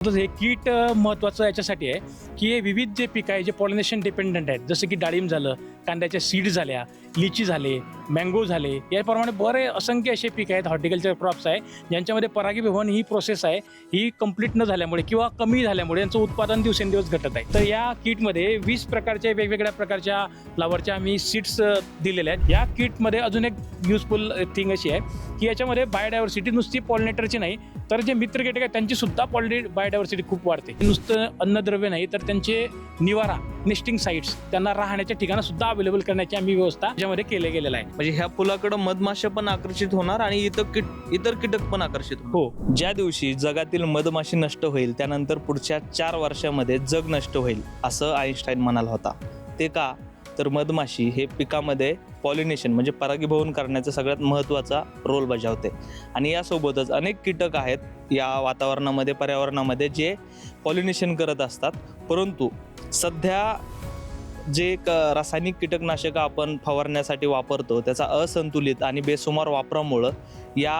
हे कीट महत्त्वाचं याच्यासाठी आहे की हे विविध जे पीक आहे जे पॉलिनेशन डिपेंडंट आहेत जसं की डाळिंब झालं कांद्याच्या सीड झाल्या लिची झाले मँगो झाले. याप्रमाणे बरे असंख्य असे पीक आहेत हॉर्टिकल्चर क्रॉप्स आहे ज्यांच्यामध्ये परागीभवन ही प्रोसेस आहे. ही कंप्लीट न झाल्यामुळे किंवा कमी झाल्यामुळे यांचं उत्पादन दिवसेंदिवस घटत आहे. तर या किटमध्ये वीस प्रकारच्या वेगवेगळ्या प्रकारच्या फ्लावरच्या आम्ही सीड्स दिलेल्या आहेत. या किटमध्ये अजून एक युजफुल थिंग अशी आहे की याच्यामध्ये बायोडायव्हर्सिटी नुसती पॉलिनेटरची नाही तर जे मित्र कीटक आहेत त्यांची सुद्धा पॉलि बायोडायव्हर्सिटी खूप वाढते. नुसतं अन्नद्रव्य नाही तर त्यांचे निवारा नेस्टिंग साईट्स त्यांना राहण्याच्या ठिकाणं सुद्धा अवेलेबल करण्याची आम्ही व्यवस्था ज्यामध्ये केले गेलेलं आहे म्हणजे ह्या फुलाकडे मधमाशा पण आकर्षित होणार आणि इतर कीट इतर कीटक पण आकर्षित हो ज्या दिवशी जगातील मधमाशी नष्ट होईल त्यानंतर पुढच्या चार वर्षामध्ये जग नष्ट होईल असं आईन्स्टाईन म्हणाला होता. ते का? तर मधमाशी हे पिकामध्ये पॉलिनेशन म्हणजे परागीभवन करण्याचा सगळ्यात महत्त्वाचा रोल बजावते. आणि यासोबतच अनेक कीटक आहेत या वातावरणामध्ये पर्यावरणामध्ये जे पॉलिनेशन करत असतात. परंतु सध्या जे क रासायनिक कीटकनाशकं आपण फवारण्यासाठी वापरतो त्याचा असंतुलित आणि बेसुमार वापरामुळं या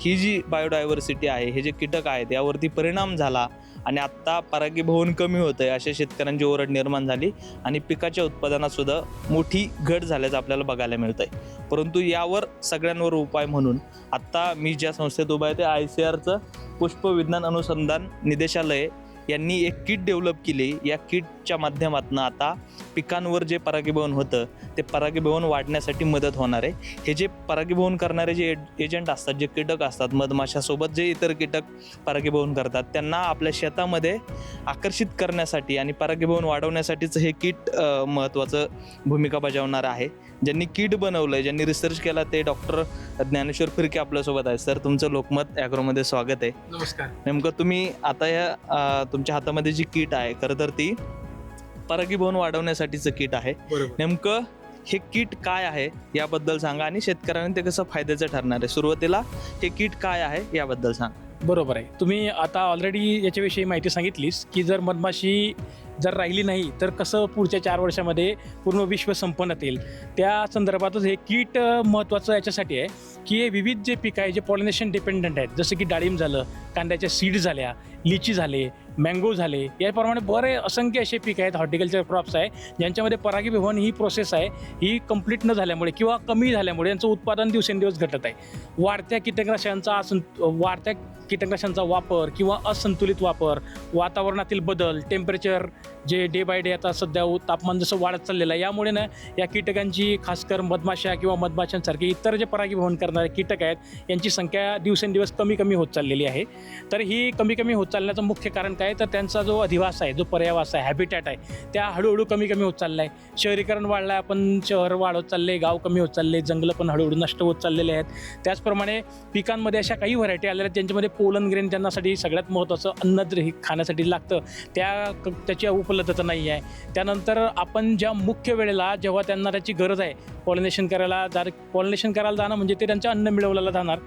ही जी बायोडायव्हर्सिटी आहे हे जे कीटक आहेत यावरती परिणाम झाला आणि आत्ता परागीभवन कमी होतं आहे अशा शेतकऱ्यांची ओरड निर्माण झाली आणि पिकाच्या उत्पादनातसुद्धा मोठी घट झाल्याचं आपल्याला बघायला मिळतं आहे परंतु यावर सगळ्यांवर उपाय म्हणून आत्ता मी ज्या संस्थेत उभा आहे ते आय सी आरचं पुष्पविज्ञान अनुसंधान निदेशालय यांनी एक किट डेव्हलप केली. या किटच्या माध्यमातून आता पिकांवर जे परागीभवन होतं ते परागीभवन वाढण्यासाठी मदत होणार आहे. हे जे परागीभवन करणारे जे एजंट असतात जे कीटक असतात मधमाशासोबत जे इतर कीटक परागीभवन करतात त्यांना आपल्या शेतामध्ये आकर्षित करण्यासाठी आणि परागीभवन वाढवण्यासाठीच हे किट महत्त्वाचं भूमिका बजावणार आहे. ज्यांनी किट बनवलं आहे ज्यांनी रिसर्च केला ते डॉक्टर ज्ञानेश्वर फिरके आपल्यासोबत आहे सर तुमचं लोकमत ॲग्रोमध्ये स्वागत आहे. नमस्कार. नेमकं तुम्ही आता या तुमच्या हातामध्ये जी किट आहे खरं तर ती परागीभवन वाढवण्यासाठीचं किट आहे. बरोबर. नेमकं हे किट काय आहे याबद्दल सांगा आणि शेतकऱ्यांना ते कसं फायद्याचं ठरणार आहे. सुरुवातीला हे किट काय आहे याबद्दल सांगा. बरोबर आहे. तुम्ही आता ऑलरेडी याच्याविषयी माहिती सांगितलीस की जर मधमाशी जर राहिली नाही तर कसं पुढच्या चार वर्षामध्ये पूर्ण विश्व संपन्नात येईल त्या संदर्भातच हे कीट अ, महत्त्वाचं याच्यासाठी आहे की हे विविध जे पीक आहे जे पॉलिनेशन डिपेंडंट आहेत जसं की डाळिंब झालं कांद्याच्या सीड झाल्या लिची झाले मँगो झाले. याप्रमाणे बरे असंख्य असे पीक आहेत हॉर्टिकल्चर क्रॉप्स आहे ज्यांच्यामध्ये परागीभवन ही प्रोसेस आहे. ही कंप्लीट न झाल्यामुळे किंवा कमी झाल्यामुळे यांचं उत्पादन दिवसेंदिवस घटत आहे. वाढत्या कीटकनाशकांचा असंत वाढत्या कीटकनाशांचा वापर किंवा असंतुलित वापर वातावरणातील बदल टेम्परेचर जे डे बाय डे आता सध्या तापमान जसं वाढत चाललेलं आहे यामुळे ना या कीटकांची खासकर मधमाशा किंवा मधमाशांसारखे इतर जे परागीभवन करणारे कीटक आहेत यांची संख्या दिवसेंदिवस कमी कमी होत चाललेली आहे. तर ही कमी कमी होत चालण्याचं मुख्य कारण काय? तर त्यांचा जो अधिवास आहे जो पर्यावास आहे हॅबिटॅट आहे त्या हळूहळू कमी कमी होत चालला आहे शहरीकरण वाढलं आहे आपण शहर वाढत चालले गाव कमी होत चालले जंगलं पण हळूहळू नष्ट होत चाललेले आहेत. त्याचप्रमाणे पिकांमध्ये अशा काही व्हरायटी आलेल्या आहेत ज्यांच्यामध्ये कोलन ग्रेन त्यांनासाठी सगळ्यात महत्त्वाचं अन्न हे खाण्यासाठी लागतं त्या त्याची उपलब्धता नाही आहे. त्यानंतर आपण ज्या मुख्य वेळेला जेव्हा त्यांना त्याची गरज आहे पॉलिनेशन करायला जा पॉलिनेशन करायला जाणं म्हणजे ते त्यांचं अन्न मिळवलेलं जाणार.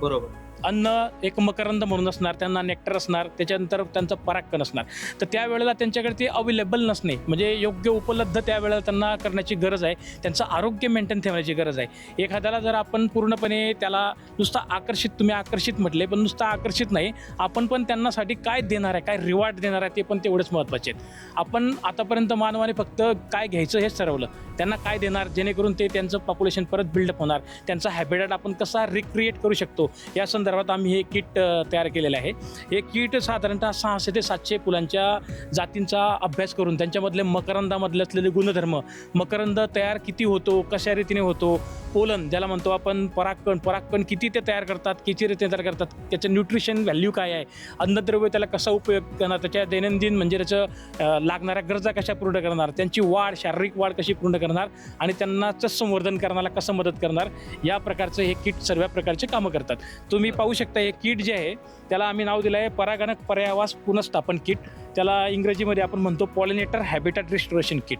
बरोबर. अन्न एक मकरंद म्हणून असणार त्यांना नेक्टर असणार त्याच्यानंतर त्यांचं पराक्कन असणार. तर त्यावेळेला त्यांच्याकडे ते अवेलेबल नसणे म्हणजे योग्य उपलब्ध त्यावेळेला त्यांना करण्याची गरज आहे. त्यांचं आरोग्य मेंटेन ठेवण्याची गरज आहे. एखाद्याला जर आपण पूर्णपणे त्याला नुसतं आकर्षित तुम्ही आकर्षित म्हटले पण नुसतं आकर्षित नाही आपण पण त्यांनासाठी काय देणार आहे काय रिवॉर्ड देणार आहे ते पण तेवढेच महत्त्वाचे आहेत. आपण आतापर्यंत मानवाने फक्त काय घ्यायचं हेच ठरवलं. त्यांना काय देणार जेणेकरून ते त्यांचं पॉप्युलेशन परत बिल्डअप होणार त्यांचा हॅबिटेट आपण कसा रिक्रिएट करू शकतो या संदर्भात आम्ही हे किट तयार केलेलं आहे. हे किट साधारणतः सहाशे ते सातशे फुलांच्या जातींचा अभ्यास करून त्यांच्यामधले मकरंदामधले असलेले गुणधर्म मकरंद तयार किती होतो कशा रीतीने होतो पोलन ज्याला म्हणतो आपण परागकण परागकण किती ते तयार करतात किती रीती तयार करतात त्याचं न्यूट्रिशन व्हॅल्यू काय आहे अन्नद्रव्य त्याला कसा उपयोग करणार त्याच्या दैनंदिन म्हणजे त्याचं लागणाऱ्या गरजा कशा पूर्ण करणार त्यांची वाढ शारीरिक वाढ कशी पूर्ण करणार आणि त्यांनाचं संवर्धन करण्याला कसं मदत करणार या प्रकारचं हे किट सर्व प्रकारचे कामं करतात. तुम्ही पाहू शकता हे किट जे आहे त्याला आम्ही नाव दिलं आहे परागणक पर्यावास पुनर्स्थापन किट. त्याला इंग्रजीमध्ये आपण म्हणतो पॉलिनेटर हॅबिटॅट रिस्टोरेशन किट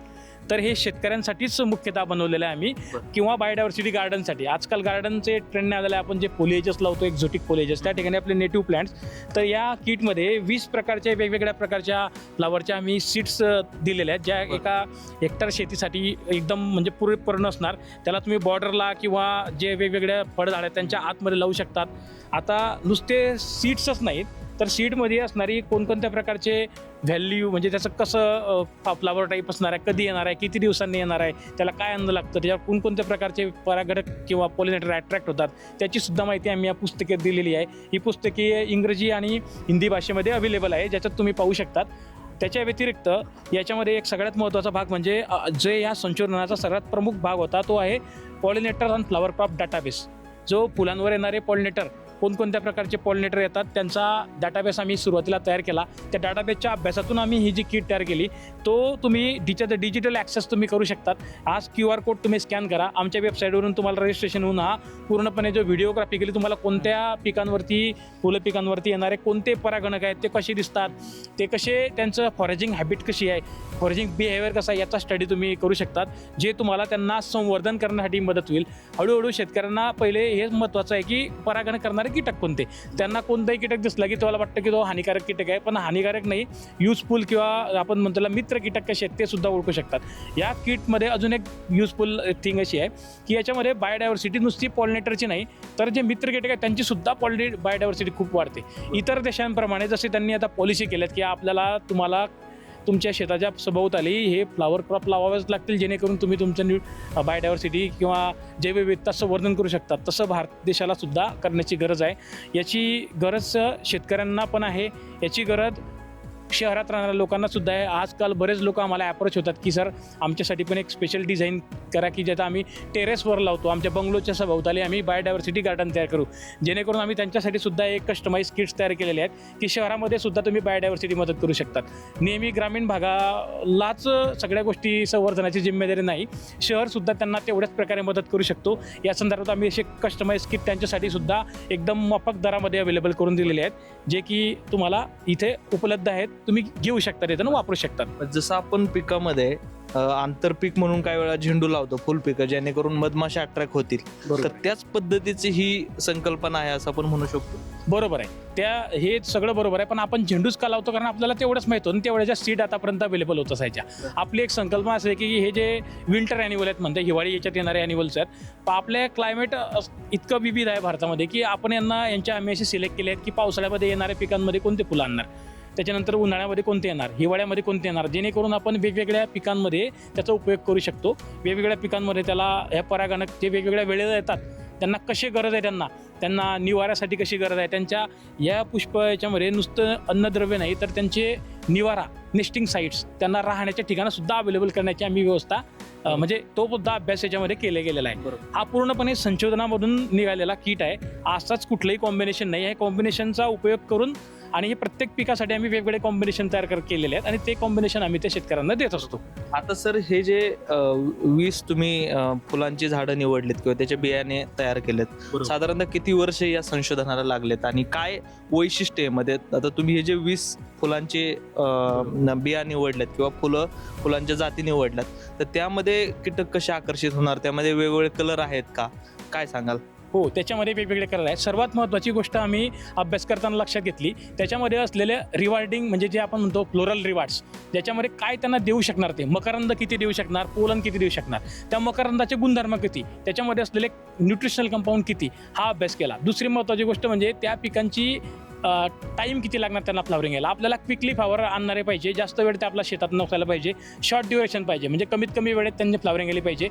तर हे शेतकऱ्यांसाठीच मुख्यतः बनवलेलं आहे आम्ही. किंवा बायोडायव्हर्सिटी गार्डनसाठी आजकाल गार्डनचे ट्रेंड आलेले आहे आपण जे फोलिएजेस लावतो एक्झोटिक फोलिएजेस त्या ठिकाणी आपले नेटिव्ह प्लांट्स तर या किटमध्ये वीस प्रकारच्या वेगवेगळ्या प्रकारच्या फ्लावरच्या आम्ही सीड्स दिलेल्या आहेत ज्या. एका हेक्टर शेतीसाठी एकदम म्हणजे पुरेपूर नसणार त्याला तुम्ही बॉर्डरला किंवा जे वेगवेगळ्या फळझाड आहेत त्यांच्या आतमध्ये लावू शकतात आता नुसते सीड्सच नाहीत तर सीडमध्ये असणारी कोणकोणत्या प्रकारचे व्हॅल्यू म्हणजे त्याचं कसं फ्लावर टाईप असणार आहे कधी येणार आहे किती दिवसांनी येणार आहे त्याला काय अन्न लागतं त्याच्यावर कोणकोणत्या प्रकारचे परागडक किंवा पॉलिनेटर अट्रॅक्ट होतात त्याची सुद्धा माहिती आम्ही या पुस्तकात दिलेली आहे. ही पुस्तके इंग्रजी आणि हिंदी भाषेमध्ये अवेलेबल आहे ज्याच्यात तुम्ही पाहू शकतात. त्याच्या व्यतिरिक्त याच्यामध्ये एक सगळ्यात महत्त्वाचा भाग म्हणजे जे या संशोधनाचा सगळ्यात प्रमुख भाग होता तो आहे पॉलिनेटर आणि फ्लॉवर क्रॉप डाटाबेस जो फुलांवर येणारे पॉलिनेटर कोणकोणत्या प्रकारचे पॉलिनेटर येतात त्यांचा डाटाबेस आम्ही सुरुवातीला तयार केला. त्या डाटाबेसच्या अभ्यासातून आम्ही ही जी किट तयार केली तो तुम्ही डिजिटल डिजिटल ॲक्सेस तुम्ही करू शकतात. आज क्यू आर कोड तुम्ही स्कॅन करा. आमच्या वेबसाईटवरून तुम्हाला रजिस्ट्रेशन होऊन हा पूर्णपणे जो व्हिडिओग्राफी केली तुम्हाला कोणत्या पिकांवरती फुलं पिकांवरती येणारे कोणते परागणक आहेत ते कसे दिसतात ते कसे त्यांचं फॉरेजिंग हॅबिट कशी आहे फॉरेजिंग बिहेवियर कसा आहे याचा स्टडी तुम्ही करू शकतात जे तुम्हाला त्यांना संवर्धन करण्यासाठी मदत होईल. हळूहळू शेतकऱ्यांना पहिले हे महत्त्वाचं आहे की परागण करणारे कीटक कोणते? त्यांना कोणताही कीटक दिसला की तुम्हाला वाटतं की तो हानिकारक कीटक आहे पण हानिकारक नाही. युजफुल किंवा आपण म्हणतो मित्र कीटक कसे आहेत ते सुद्धा ओळखू शकतात. या किटमध्ये अजून एक युजफुल थिंग अशी आहे की याच्यामध्ये बायोडायव्हर्सिटी नुसती पॉलिनेटरची नाही तर जे मित्र कीटक आहेत त्यांची सुद्धा पॉलि बायोडायव्हर्सिटी खूप वाढते. इतर देशांप्रमाणे जसे त्यांनी आता पॉलिसी केल्यात की आपल्याला तुम्हाला तुमच्या शेताच्या सभोवताली हे फ्लावर क्रॉप लावावेच लागतील जेणेकरून तुम्ही तुमचं न्यू बायोडायव्हर्सिटी किंवा जैवविविधता संवर्धन करू शकतात. तसं भारत देशाला सुद्धा करण्याची गरज आहे. याची गरज शेतकऱ्यांना पण आहे. याची गरज शहरात राहणाऱ्या लोकांना सुद्धा आजकाल बरेच लोक आम्हाला अप्रोच होतात की सर आमच्यासाठी पण एक स्पेशल डिझाईन करा की ज्याचा आम्ही टेरेसवर लावतो. आमच्या बंगलोच्या सभोवताली आम्ही बायोडायव्हर्सिटी गार्डन तयार करू. जेणेकरून आम्ही त्यांच्यासाठी सुद्धा एक कस्टमाइज किट्स तयार केलेले आहेत की शहरामध्ये सुद्धा तुम्ही बायोडायव्हर्सिटी मदत करू शकतात. नेहमी ग्रामीण भागालाच सगळ्या गोष्टी संवर्धनाची जिम्मेदारी नाही. शहरसुद्धा त्यांना तेवढ्याच प्रकारे मदत करू शकतो. या संदर्भात आम्ही असे कस्टमाइज किट त्यांच्यासाठी सुद्धा एकदम माफक दरामध्ये अवेलेबल करून दिलेले आहेत जे की तुम्हाला इथे उपलब्ध आहेत. तुम्ही घेऊ शकता तिथं वापरू शकतात. जसं आपण पिकामध्ये अ, आंतरपीक म्हणून काही वेळा झेंडू लावतो फुल पिकं जेणेकरून मधमाशा अट्रॅक्ट होतील. तर त्याच पद्धतीची ही संकल्पना आहे असं आपण म्हणू शकतो. बरोबर आहे. त्या हे सगळं बरोबर आहे पण आपण झेंडूच का लावतो? कारण आपल्याला तेवढंच माहिती होतं तेवढ्याच्या सीड आतापर्यंत अवेलेबल होत असायच्या. आपली एक संकल्पना असे की हे जे विंटर अॅन्युअल आहेत म्हणते हिवाळी याच्यात येणारे अॅन्युअल्स आहेत पण आपल्या क्लायमेट इतकं विविध आहे भारतामध्ये की आपण यांना यांच्या आम्ही असे सिलेक्ट केले आहेत की पावसाळ्यामध्ये येणाऱ्या पिकांमध्ये कोणते फुलं आणणार? त्याच्यानंतर उन्हाळ्यामध्ये कोणते येणार? हिवाळ्यामध्ये कोणते येणार? जेणेकरून आपण वेगवेगळ्या पिकांमध्ये त्याचा उपयोग करू शकतो. वेगवेगळ्या पिकांमध्ये त्याला ह्या परागणक जे वेगवेगळ्या वेळेला येतात त्यांना कशी गरज आहे त्यांना? त्यांना निवाऱ्यासाठी कशी गरज आहे? त्यांच्या या पुष्प याच्यामध्ये नुसतं अन्नद्रव्य नाही तर त्यांचे निवारा नेस्टिंग साईट्स त्यांना राहण्याच्या ठिकाणं सुद्धा अवेलेबल करण्याची आम्ही व्यवस्था म्हणजे तो सुद्धा अभ्यास याच्यामध्ये केला गेलेला आहे. हा पूर्णपणे संशोधनामधून निघालेला किट आहे. असाच कुठलंही कॉम्बिनेशन नाही. आहे कॉम्बिनेशनचा उपयोग करून आणि हे प्रत्येक पिकासाठी आम्ही वेगवेगळे कॉम्बिनेशन तयार कर केलेले आहेत आणि ते कॉम्बिनेशन आम्ही त्या शेतकऱ्यांना देत असतो. आता सर हे जे वीस तुम्ही फुलांची झाडं निवडलीत किंवा त्याचे बियाणे तयार केलेत साधारणतः किती वर्ष या संशोधनाला लागलेत आणि काय वैशिष्ट्यमध्ये आता तुम्ही हे जे वीस फुलांचे बिया निवडलेत किंवा फुलं फुलांच्या जाती निवडल्यात तर त्यामध्ये कीटक कसे आकर्षित होणार? त्यामध्ये वेगवेगळे कलर आहेत का? काय सांगाल? हो त्याच्यामध्ये वेगवेगळे कलर आहेत. सर्वात महत्त्वाची गोष्ट आम्ही अभ्यास करताना लक्षात घेतली. त्याच्यामध्ये असलेले रिवार्डिंग म्हणजे जे आपण म्हणतो फ्लोरल रिवार्ड्स ज्याच्यामध्ये काय त्यांना देऊ शकणार ते? मकरंद किती देऊ शकणार? पोलन किती देऊ शकणार? त्या मकरंदाचे गुणधर्म किती? त्याच्यामध्ये असलेले न्यूट्रिशनल कंपाऊंड किती? हा अभ्यास केला. दुसरी महत्त्वाची गोष्ट म्हणजे त्या पिकांची टाईम किती लागणार त्यांना फ्लावरिंग यायला? आपल्याला क्विकली फ्लावर आणणारे पाहिजे. जास्त वेळ ते आपल्या शेतात नसायला पाहिजे. शॉर्ट ड्युरेशन पाहिजे. म्हणजे कमीत कमी वेळेत त्यांनी फ्लावरिंग आली पाहिजे.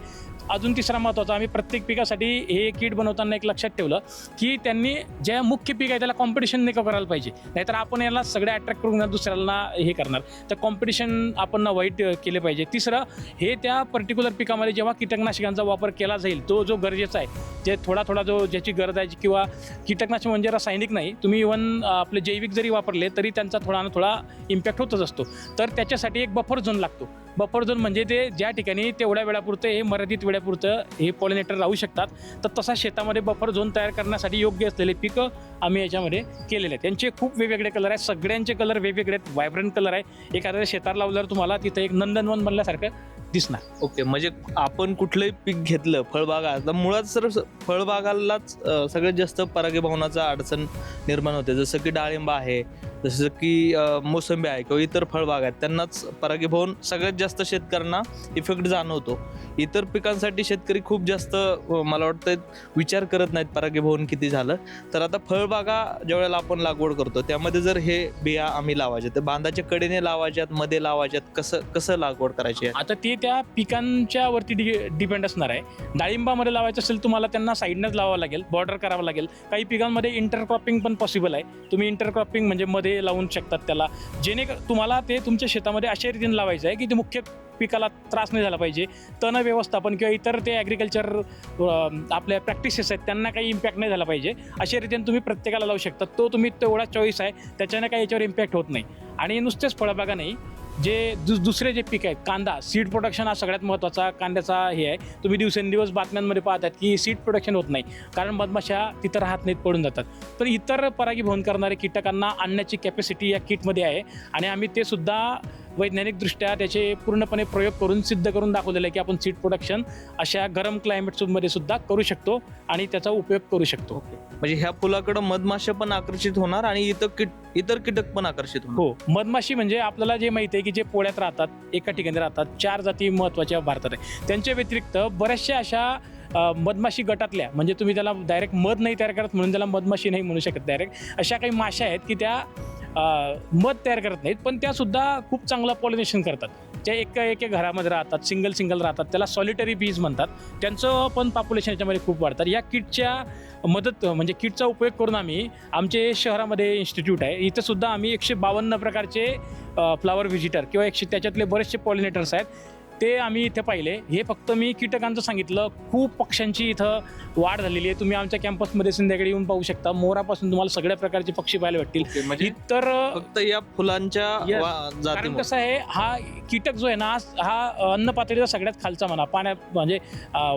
अजून तिसरा महत्त्वाचा आम्ही प्रत्येक पिकासाठी हे किट बनवताना एक लक्षात ठेवलं की त्यांनी जे मुख्य पीक आहे त्याला कॉम्पिटिशन नाही करायला पाहिजे. नाहीतर आपण याला सगळे अट्रॅक्ट करून दुसऱ्याला हे करणार. तर कॉम्पिटिशन आपण वाईट केले पाहिजे. तिसरं हे त्या पर्टिक्युलर पिकामध्ये जेव्हा कीटकनाशकांचा वापर केला जाईल तो जो गरजेचा आहे जे थोडा थोडा जो ज्याची गरज आहे किंवा कीटकनाशक म्हणजे रासायनिक नाही तुम्ही इवन आपले जैविक जरी वापरले तरी त्यांचा थोडा ना थोडा इम्पॅक्ट होतच असतो. तर त्याच्यासाठी एक बफर झोन लागतो. बफर झोन म्हणजे ते ज्या ठिकाणी तेवढ्या वेळापुरतं हे मर्यादित वेळापुरतं हे पॉलिनेटर राहू शकतात तर तसा शेतामध्ये बफर झोन तयार करण्यासाठी योग्य असलेले पिकं आम्ही याच्यामध्ये केलेले आहेत. त्यांचे खूप वेगवेगळे कलर आहेत. सगळ्यांचे कलर वेगवेगळे आहेत. व्हायब्रंट कलर आहे. एखाद्या शेतात लावल्यावर तुम्हाला तिथं एक नंदनवन बनल्यासारखं दिसणार. ओके म्हणजे आपण कुठलंही पीक घेतलं फळबागा तर मुळात सर फळबागालाच सगळ्यात जास्त परागीभवनाचा अडचण निर्माण होते. जसं की डाळिंब आहे जसं की मोसंबी आहे किंवा इतर फळबाग आहेत त्यांनाच परागीभवन सगळ्यात जास्त जास्त शेतकऱ्यांना इफेक्ट जाणवतो. इतर पिकांसाठी शेतकरी खूप जास्त मला वाटतं विचार करत नाहीत परागीभवन किती झालं. तर आता फळबागा ज्यावेळेला आपण लागवड करतो त्यामध्ये जर हे बिया आम्ही लावायचे तर बांधाच्या कडेने लावायच्यात मध्ये लावायच्यात कसं कसं लागवड करायची आहे? आता ते त्या पिकांच्या वरती डिपेंड असणार आहे. डाळिंबामध्ये लावायचं असेल तुम्हाला त्यांना साईडनंच लावावं लागेल बॉर्डर करावं लागेल. काही पिकांमध्ये इंटरक्रॉपिंग पण पॉसिबल आहे. तुम्ही इंटरक्रॉपिंग म्हणजे मध्ये लावून शकतात त्याला. जेणे तुम्हाला ते तुमच्या शेतामध्ये अशा रीतीने लावायचं आहे की ते मुख्य पिकाला त्रास नाही झाला पाहिजे. तण व्यवस्थापन किंवा इतर ते ॲग्रिकल्चर आपल्या प्रॅक्टिसेस आहेत त्यांना काही इम्पॅक्ट नाही झाला पाहिजे. अशा रीतीने तुम्ही प्रत्येकाला लावू शकता. तो तुम्ही तेवढा चॉईस आहे त्याच्याने काही याच्यावर इम्पॅक्ट होत नाही. आणि नुसतेच फळबागा नाही जे दु दुसरे जे पीक आहेत कांदा सीड प्रोडक्शन हा सगळ्यात महत्त्वाचा कांद्याचा हे आहे. तुम्ही दिवसेंदिवस बातम्यांमध्ये पाहतात की सीड प्रोडक्शन होत नाही. कारण मधमाशा तिथं राहत नाहीत पडून जातात. तर इतर परागीभवन करणारे कीटकांना आणण्याची कॅपॅसिटी या किटमध्ये आहे. आणि आम्ही ते सुद्धा वैज्ञानिकदृष्ट्या त्याचे पूर्णपणे प्रयोग करून सिद्ध करून दाखवलेलं आहे की आपण सीड प्रोडक्शन अशा गरम क्लायमेटमध्ये सुद्धा करू शकतो आणि त्याचा उपयोग करू शकतो. म्हणजे ह्या फुलाकडे मधमाशा पण आकर्षित होणार आणि इतर कीट इतर कीटक पण आकर्षित हो मधमाशी म्हणजे आपल्याला जे माहिती आहे की जे पोळ्यात राहतात एका ठिकाणी राहतात चार जाती महत्त्वाच्या भारतात आहे. त्यांच्या व्यतिरिक्त बऱ्याचशा अशा मधमाशी गटातल्या म्हणजे तुम्ही त्याला डायरेक्ट मध नाही तयार करत म्हणून त्याला मधमाशी नाही म्हणू शकत डायरेक्ट अशा काही माशा आहेत की त्या मध तयार करत नाहीत पण त्या सुद्धा खूप चांगलं पॉलिनेशन करतात. त्या एका एके घरामध्ये राहतात सिंगल सिंगल राहतात त्याला सॉलिटरी बीज म्हणतात. त्यांचं पण पॉप्युलेशन याच्यामध्ये खूप वाढतात. या किटच्या मदत म्हणजे किटचा उपयोग करून आम्ही आमचे शहरामध्ये इन्स्टिट्यूट आहे. इथं सुद्धा आम्ही एकशे बावन्न प्रकारचे फ्लावर व्हिजिटर किंवा एकशे त्याच्यातले बरेचसे पॉलिनेटर्स आहेत. ते आम्ही इथे पाहिले. हे फक्त मी कीटकांचं सांगितलं. खूप पक्ष्यांची इथं वाढ झालेली आहे. तुम्ही आमच्या कॅम्पसमध्ये संध्याकाळी येऊन पाहू शकता. मोरापासून तुम्हाला सगळ्या प्रकारचे पक्षी पाहायला भेटतील. म्हणजे इतर फक्त या फुलांच्या कारण कसं आहे हा कीटक जो आहे ना हा अन्न पातळीचा सगळ्यात खालचा म्हणा. पाण्यात म्हणजे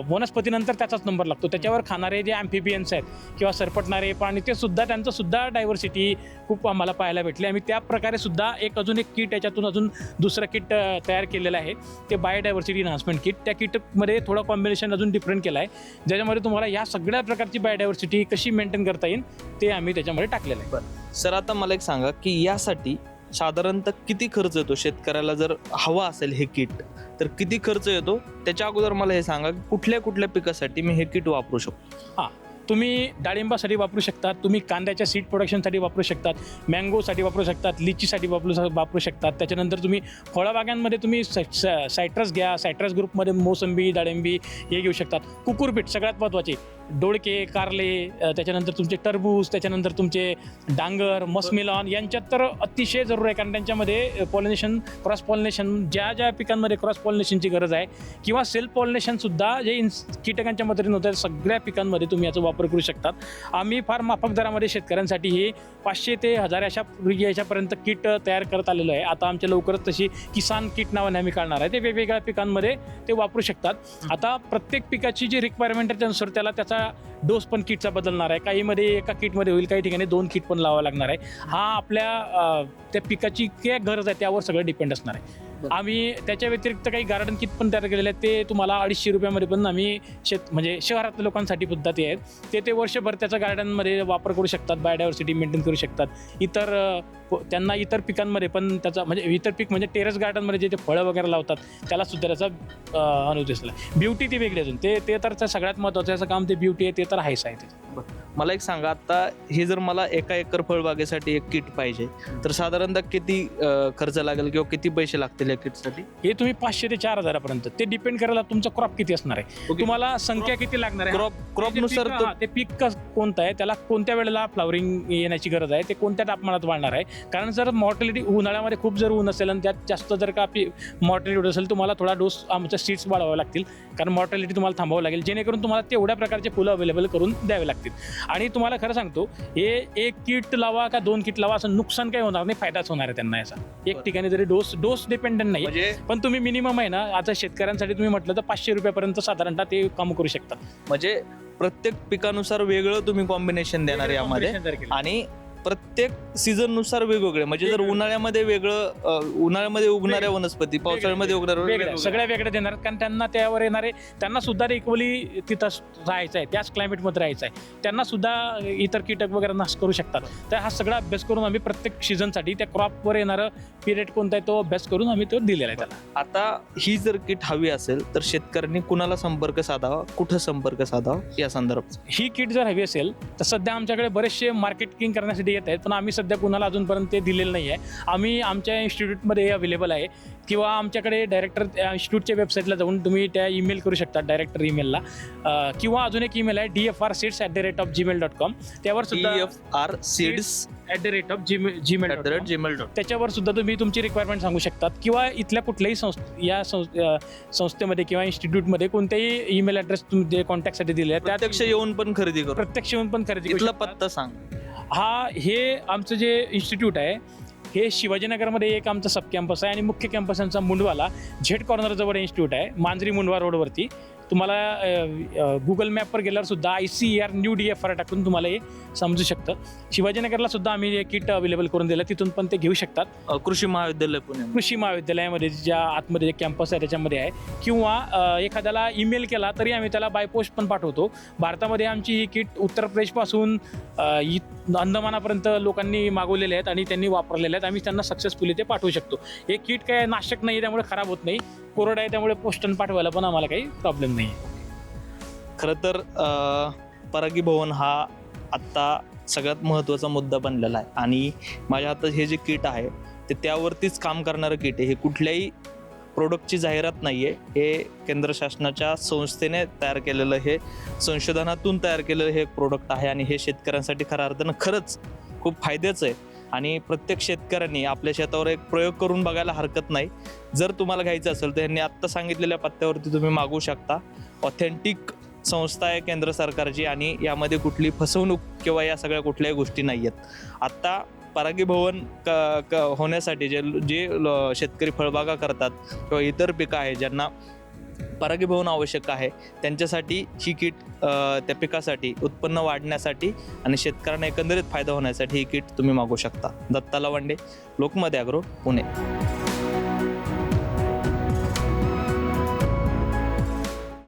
वनस्पतीनंतर त्याचाच नंबर लागतो. त्याच्यावर खाणारे जे अँफिबियन्स आहेत किंवा सरपटणारे प्राणी ते सुद्धा त्यांचं सुद्धा डायव्हर्सिटी खूप आम्हाला पाहायला भेटली. आम्ही त्या प्रकारे सुद्धा एक अजून एक किट याच्यातून अजून दुसरं किट तयार केलेलं आहे. ते बायोडायव्हर्सिटी इन्हान्समेंट किट त्या किटमध्ये थोडं कॉम्बिनेशन अजून डिफरंट केलं आहे ज्याच्यामध्ये तुम्हाला या सगळ्या प्रकारची बायोडायव्हर्सिटी कशी मेंटेन करता येईल ते आम्ही त्याच्यामध्ये टाकलेलं आहे. सर आता मला एक सांगा की यासाठी साधारणतः किती खर्च येतो शेतकऱ्याला? जर हवा असेल हे किट तर किती खर्च येतो? त्याच्या अगोदर मला हे सांगा की कुठल्या कुठल्या पिकासाठी मी हे किट वापरू शकतो? तुम्ही डाळिंबासाठी वापरू शकतात तुम्ही कांद्याच्या सीड प्रोडक्शनसाठी वापरू शकतात मँगोसाठी वापरू शकतात लिचीसाठी वापरू वापरू शकतात. त्याच्यानंतर तुम्ही फळबागांमध्ये तुम्ही सायट्रस घ्या सायट्रस ग्रुपमध्ये मोसंबी डाळिंबी हे घेऊ शकतात. कुकुरपीठ सगळ्यात महत्त्वाचे डोळके कारले त्याच्यानंतर तुमचे टरबूज त्याच्यानंतर तुमचे डांगर मस्मिलॉन यांच्यात तर अतिशय जरूर आहे कारण त्यांच्यामध्ये पॉलिनेशन क्रॉस पॉलिनेशन ज्या ज्या पिकांमध्ये क्रॉस पॉलिनेशनची गरज आहे किंवा सेल्फ पॉलिनेशनसुद्धा जे इन्स कीटकांच्या मदतीने होतं सगळ्या पिकांमध्ये तुम्ही याचा वापर करू शकतात. आम्ही फार माफक दरामध्ये शेतकऱ्यांसाठी हे पाचशे ते हजार अशा याच्यापर्यंत किट तयार करत आलेलो आहे. आता आमच्या लवकरच तशी किसान किट नावाने आम्ही काढणार आहे. ते वेगवेगळ्या पिकांमध्ये ते वापरू शकतात. आता प्रत्येक पिकाची जी रिक्वायरमेंट आहे त्यानुसार त्याला त्याचा डोस पण किटचा बदलणार आहे. काहीमध्ये एका किटमध्ये होईल काही ठिकाणी दोन किट पण लावावं लागणार आहे. हा आपल्या त्या पिकाची काय गरज आहे त्यावर सगळं डिपेंड असणार आहे. आम्ही त्याच्या व्यतिरिक्त काही गार्डन किट पण तयार केलेले आहेत. ते तुम्हाला अडीचशे रुपयामध्ये पण आम्ही शेत म्हणजे शहरातल्या लोकांसाठी सुद्धा ते आहेत. ते ते वर्षभर त्याचा गार्डनमध्ये वापर करू शकतात बायोडायव्हर्सिटी मेंटेन करू शकतात. इतर त्यांना इतर पिकांमध्ये पण त्याचा म्हणजे इतर पीक म्हणजे टेरेस गार्डनमध्ये जे ते फळं वगैरे लावतात त्याला सुद्धा त्याचा अनुभव दिसला. ब्युटी ती वेगळी अजून. ते ते तर सगळ्यात महत्त्वाचं याचं काम ते ब्युटी आहे ते तर आहेच आहे ते. मला एक सांगा आता हे जर मला एका एकर फळबागेसाठी एक किट पाहिजे तर साधारणतः किती खर्च लागेल किंवा किती पैसे लागतील या किटसाठी? हे तुम्ही पाचशे ते चार हजारापर्यंत. ते डिपेंड करायला तुमचा क्रॉप किती असणार आहे. तुम्हाला संख्या किती लागणार आहे? क्रॉप ते क्रॉपनुसार तो पीक कोणतं आहे? त्याला कोणत्या वेळेला फ्लावरिंग येण्याची गरज आहे? ते कोणत्या तापमानात वाढणार आहे? कारण जर मॉर्टॅलिटी उन्हाळ्यामध्ये खूप जर ऊन असेल आणि त्यात जास्त जर का आपली मॉर्टॅलिटी असेल तुम्हाला थोडा डोस आमच्या सीट्स वाढवावे लागतील. कारण मॉर्टॅलिटी तुम्हाला थांबावं लागेल. जेणेकरून तुम्हाला तेवढ्या प्रकारचे फुलं अवेलेबल करून द्यावे लागतील. आणि तुम्हाला खरं सांगतो हे एक किट लावा का दोन किट लावा असं नुकसान काही होणार नाही फायदाच होणार आहे त्यांना याचा. एक. ठिकाणी जरी डोस डोस डिपेंडंट नाही पण तुम्ही मिनिमम आहे ना आता शेतकऱ्यांसाठी तुम्ही म्हटलं तर पाचशे रुपयापर्यंत साधारणतः ते काम करू शकतात. म्हणजे प्रत्येक पिकानुसार वेगळं तुम्ही कॉम्बिनेशन देणार यामध्ये. आणि प्रत्येक सीझननुसार वेगवेगळे. म्हणजे जर. उन्हाळ्यामध्ये वेगळं अ, उन्हाळ्यामध्ये उगणाऱ्या. वनस्पती पावसाळ्यामध्ये उगणाऱ्या वेगळ्या. सगळ्या वेगळ्या देणार. कारण त्यांना त्यावर येणारे त्यांना सुद्धा इक्वली तिथं राहायचं आहे. त्याच क्लायमेटमध्ये राहायचं आहे. त्यांना सुद्धा इतर कीटक वगैरे नाश करू शकतात. तर हा सगळा अभ्यास करून आम्ही प्रत्येक सीझनसाठी त्या क्रॉपवर येणारं पिरियड कोणता आहे तो अभ्यास करून आम्ही तो दिलेला आहे त्याला. आता ही जर किट हवी असेल तर शेतकऱ्यांनी कुणाला संपर्क साधावा? कुठं संपर्क साधावा? या संदर्भात. ही किट जर हवी असेल तर सध्या आमच्याकडे बरेचसे मार्केटिंग करण्यासाठी येत आहेत पण आम्ही सध्या कुणाला अजूनपर्यंत ते दिलेलं नाही आहे आम्ही आमच्या इन्स्टिट्यूटमध्ये अवेलेबल आहे किंवा आमच्याकडे डायरेक्टर इन्स्टिट्यूटच्या वेबसाईटला जाऊन तुम्ही त्या ईमेल करू शकता डायरेक्टर ईमेलला किंवा अजून एक ईमेल आहे D F R seats at the rate of Gmail dot com त्यावर सुद्धा F R seeds at the rate of Gmail Gmail at the rate Gmail dot त्याच्यावर सुद्धा तुम्ही तुमची रिक्वायरमेंट सांगू शकतात. किंवा इथल्या कुठल्याही संस्थ या संस्थेमध्ये किंवा इन्स्टिट्यूटमध्ये कोणत्याही ईमेल ॲड्रेस तुम्ही कॉन्टॅक्टसाठी दिले आहे प्रत्यक्ष येऊन पण खरेदी करू. प्रत्यक्ष येऊन पण खरेदी इथला. पत्ता सांग. हा हे आमचं जे इन्स्टिट्यूट आहे हे शिवाजीनगरमध्ये एक आमचा सब कॅम्पस आहे आणि मुख्य कॅम्पस आमचा मुंडवाला झेड कॉर्नरजवळ इन्स्टिट्यूट आहे मांजरी मुंडवा रोडवरती तुम्हाला गुगल मॅपवर गेल्यावर सुद्धा I C R new D F R टाकून तुम्हाला हे समजू शकतं. शिवाजीनगरला सुद्धा आम्ही हे किट अवेलेबल करून दिलं. तिथून पण ते घेऊ शकतात. कृषी महाविद्यालय पुणे. कृषी महाविद्यालयामध्ये ज्या आतमध्ये जे कॅम्पस आहे त्याच्यामध्ये आहे. किंवा एखाद्याला ईमेल केला तरी आम्ही त्याला बाय पोस्ट पण पाठवतो. भारतामध्ये आमची ही किट उत्तर प्रदेशपासून अंदमानापर्यंत लोकांनी मागवलेले आहेत आणि त्यांनी वापरलेले आहेत. आम्ही त्यांना सक्सेसफुली ते पाठवू शकतो. हे किट काय नाशक नाही त्यामुळे खराब होत नाही. कोरड आहे त्यामुळे पोस्टन पाठवायला पण आम्हाला काही प्रॉब्लेम नाही खरं तर अ, परागी भवन हा आत्ता सगळ्यात महत्त्वाचा मुद्दा बनलेला आहे. आणि माझ्या हातात हे जे किट आहे ते त्यावरतीच काम करणारं किट आहे. हे कुठल्याही प्रोडक्टची जाहिरात नाही आहे हे केंद्र शासनाच्या संस्थेने तयार केलेलं हे संशोधनातून तयार केलेलं हे एक प्रोडक्ट आहे आणि हे शेतकऱ्यांसाठी खऱ्या अर्थानं खरंच खूप फायद्याचं आहे. आणि प्रत्येक शेतकऱ्यांनी आपल्या शेतावर एक प्रयोग करून बघायला हरकत नाही. जर तुम्हाला घ्यायचं असेल तर यांनी आत्ता सांगितलेल्या पत्त्यावरती तुम्ही मागवू शकता. ऑथेंटिक संस्था आहे केंद्र सरकारची आणि यामध्ये कुठली फसवणूक किंवा या सगळ्या कुठल्याही गोष्टी नाही आहेत. आत्ता परागी भवन क क होण्यासाठी जे जे ल- शेतकरी फळबागा करतात किंवा इतर पिकं आहे ज्यांना परागीभवन आवश्यक आहे. त्यांच्यासाठी ही किट त्या पिकासाठी उत्पन्न वाढण्यासाठी आणि शेतकऱ्यांना एकंदरीत फायदा होण्यासाठी ही किट तुम्ही मागू शकता. दत्ता लवंडे लोकमत ॲग्रो पुणे.